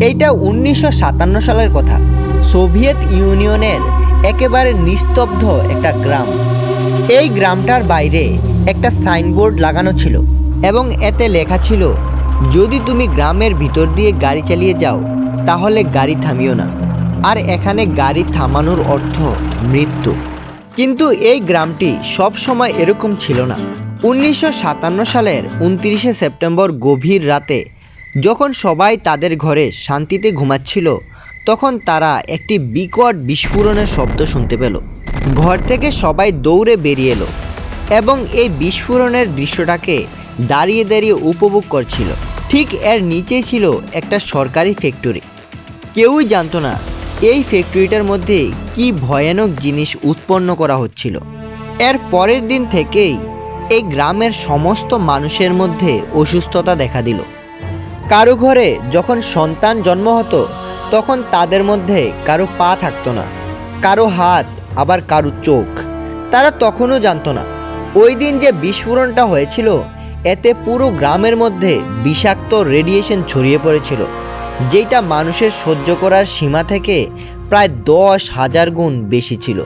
এইটা উনিশশো সাতান্ন সালের কথা। সোভিয়েত ইউনিয়নের একেবারে নিস্তব্ধ একটা গ্রাম। এই গ্রামটার বাইরে একটা সাইনবোর্ড লাগানো ছিল এবং এতে লেখা ছিল, যদি তুমি গ্রামের ভিতর দিয়ে গাড়ি চালিয়ে যাও, তাহলে গাড়ি থামিও না। আর এখানে গাড়ি থামানোর অর্থ মৃত্যু। কিন্তু এই গ্রামটি সব সময় এরকম ছিল না। উনিশশো সাতান্ন সালের উনত্রিশে সেপ্টেম্বর গভীর রাতে যখন সবাই তাদের ঘরে শান্তিতে ঘুমাচ্ছিল, তখন তারা একটি বিকট বিস্ফোরণের শব্দ শুনতে পেল। ঘর থেকে সবাই দৌড়ে বেরিয়ে এলো এবং এই বিস্ফোরণের দৃশ্যটাকে দাঁড়িয়ে দাঁড়িয়ে উপভোগ করছিল। ঠিক এর নিচেই ছিল একটা সরকারি ফ্যাক্টরি কেউই জানতো না এই ফ্যাক্টরিটার মধ্যে কি ভয়ানক জিনিস উৎপন্ন করা হচ্ছিল। এর পরের দিন থেকেই এই গ্রামের সমস্ত মানুষের মধ্যে অসুস্থতা দেখা দিল। কারও ঘরে যখন সন্তান জন্ম হতো, তখন তাদের মধ্যে কারও পা থাকতো না, কারও হাত, আবার কারও চোখ। তারা তখনও জানতো না। ওই দিন যে বিস্ফোরণটা হয়েছিল, এতে পুরো গ্রামের মধ্যে বিষাক্ত রেডিয়েশন ছড়িয়ে পড়েছিল যেটা মানুষের সহ্য করার সীমা থেকে প্রায় দশ হাজার গুণ বেশি ছিল।